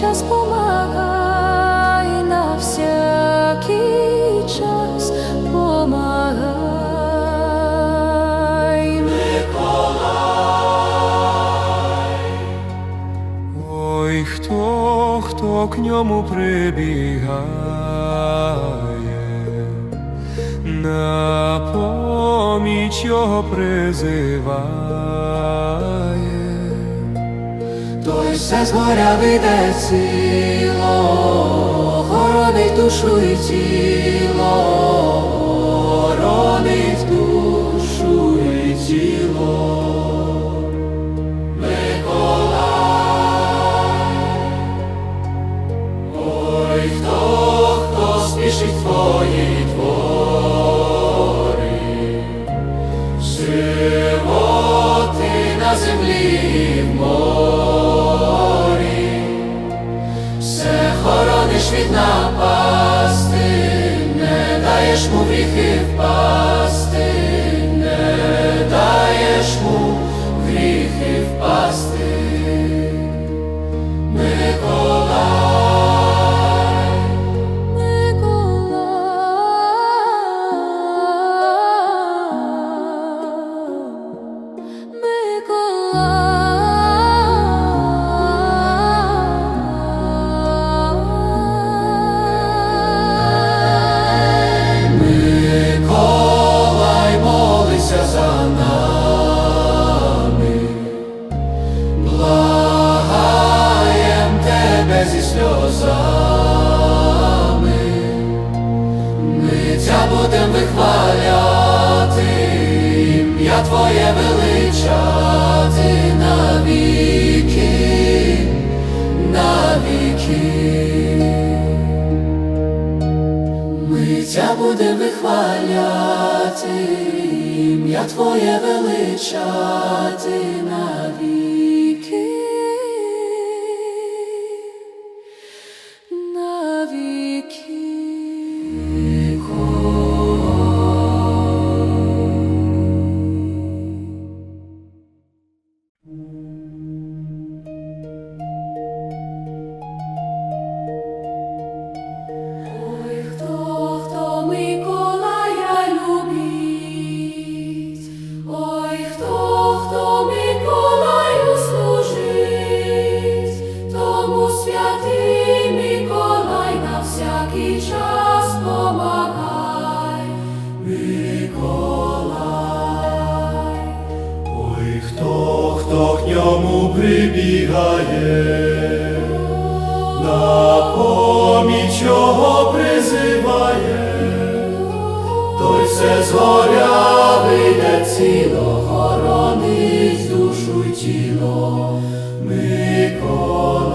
час помагай на всякий час помогай. Миколай. Ой, хто, хто к ньому прибігає, на поміч його призиває. той все згоря вийде ціло, хоронить душу і тіло, хоронить хваляти, ім'я Твоє величати. прибігає, на помічого призиває, той все згоря вийде ціло, хоронить душу й тіло, Микола.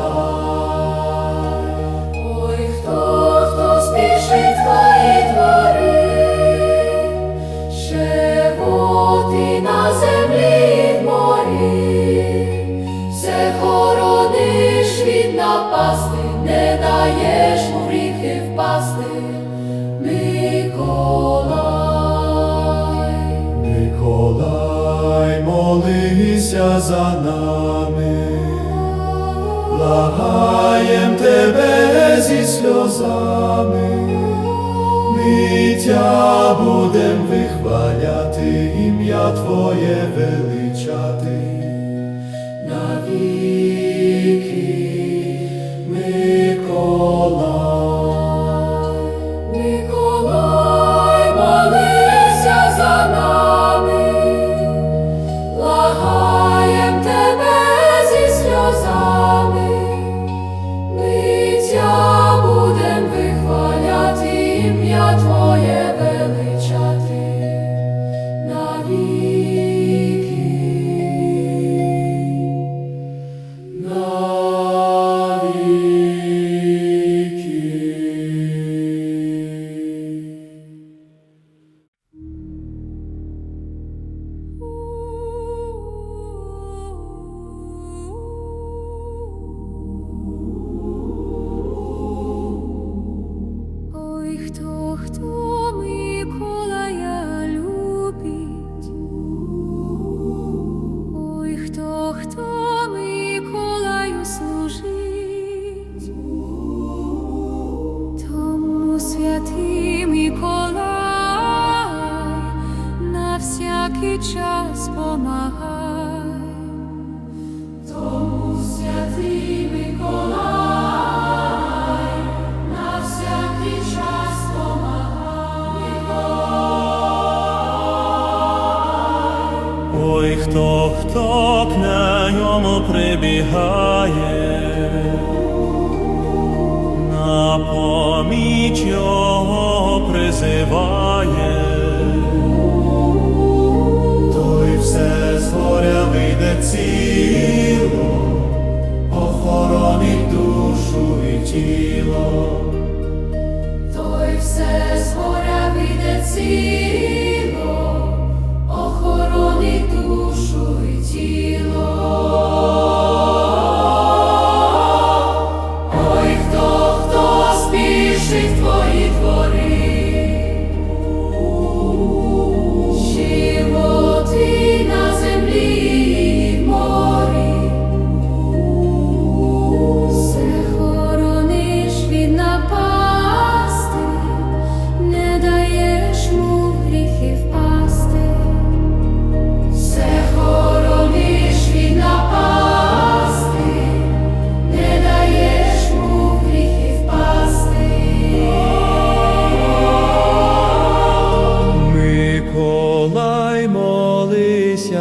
Молися за нами, благаєм тебе зі сльозами, ми тя будем вихваляти, ім'я Твоє величати навіть. співає, той все з горя вийде ціло, охоронить душу і тіло, той все з горя вийде ціло.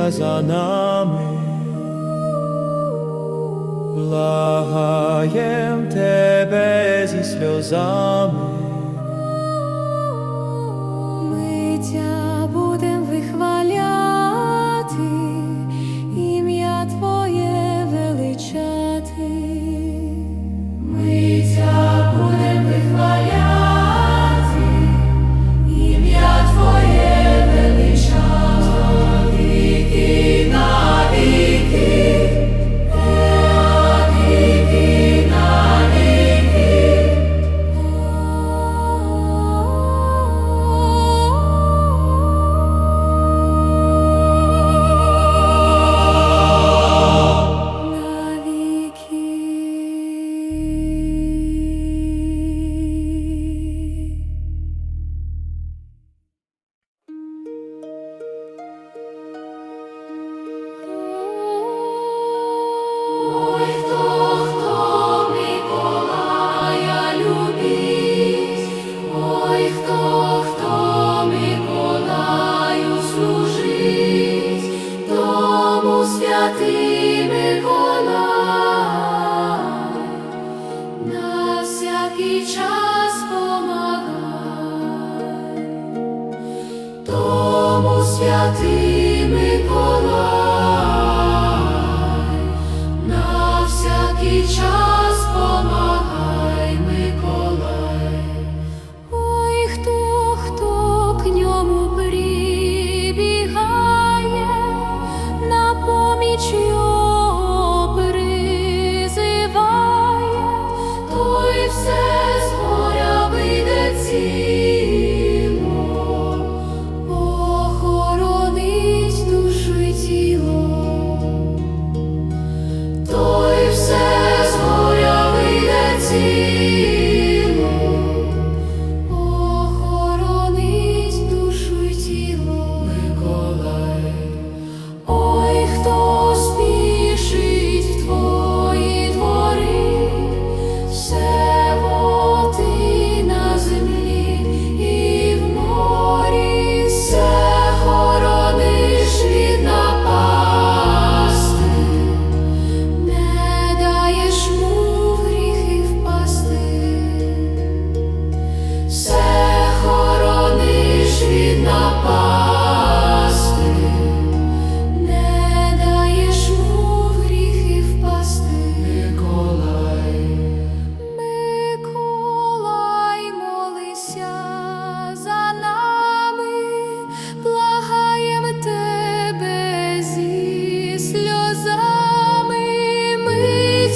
дивися за нами, благаєм тебе зі сльозами.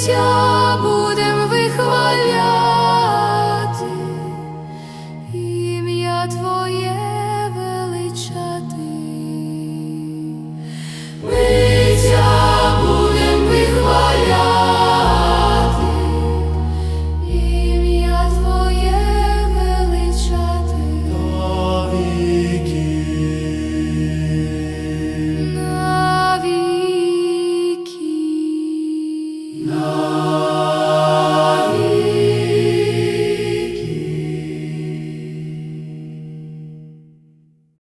your